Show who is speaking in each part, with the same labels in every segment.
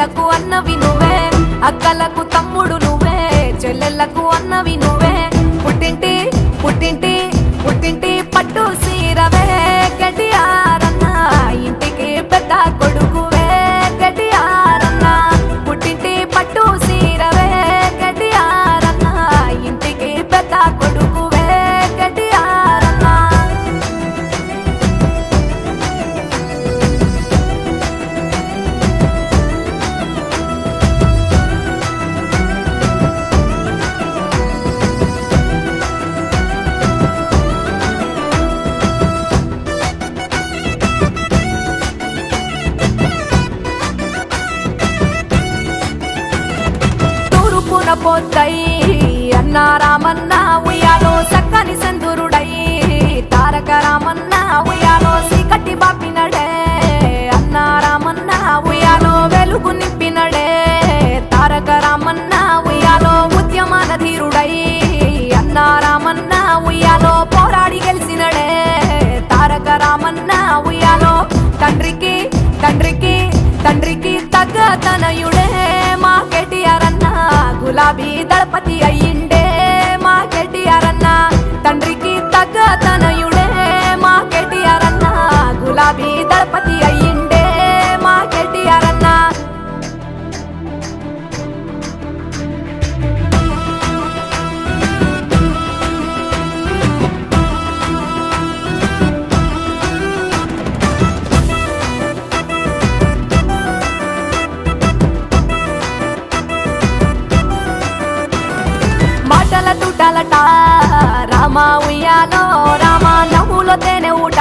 Speaker 1: కళ్ళకు అన్నవి పోతాయి అన్నారామన్నా ఉయ్యాలో చక్కని సందురు गुलाबी दळपती आई మాటల రామ ఉయ్యాలో రామ నవ్వులో తేనె ఊట.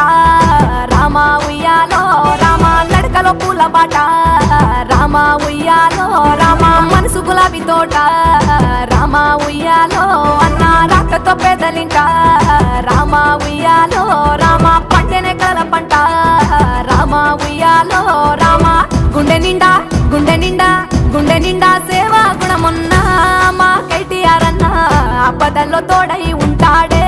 Speaker 1: రామ ఉయ్యాలో రామ నడకలో పూల బాట. రామ ఉయ్యాలో రామ మనసు గులాబీ తోట. రామ ఉయ్యాలో అన్న రాకతో పెదలింట. రామ ఉయ్యాలో రామ ఆపదల్లో తోడై ఉంటాడే.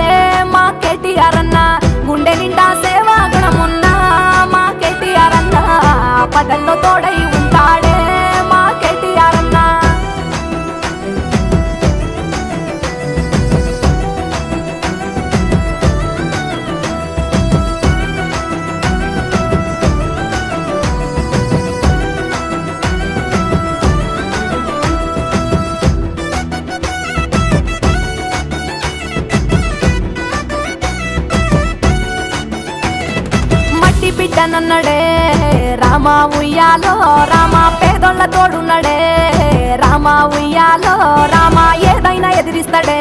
Speaker 1: మట్టి రామ ఉయ్యాలో రామ పేదోళ్ళ తోడున్నడే. రామ ఉయ్యాలో రామ ఏదైనా ఎదిరిస్తాడే.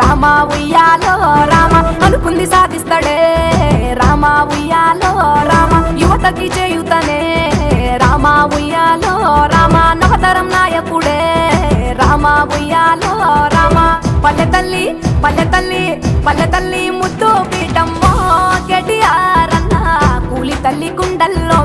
Speaker 1: రామ ఉయ్యాలో రామ అనుకుంది సాధిస్తాడే. రామ ఉయ్యాలో రామ యువతకి చేయుతనే. రామ ఉయ్యాలో రామ నవతరం నాయకుడే. రామ ఉయ్యాలో రామ పల్లె తల్లి పల్లె తల్లి పల్లె తల్లి ముద్దు అన్న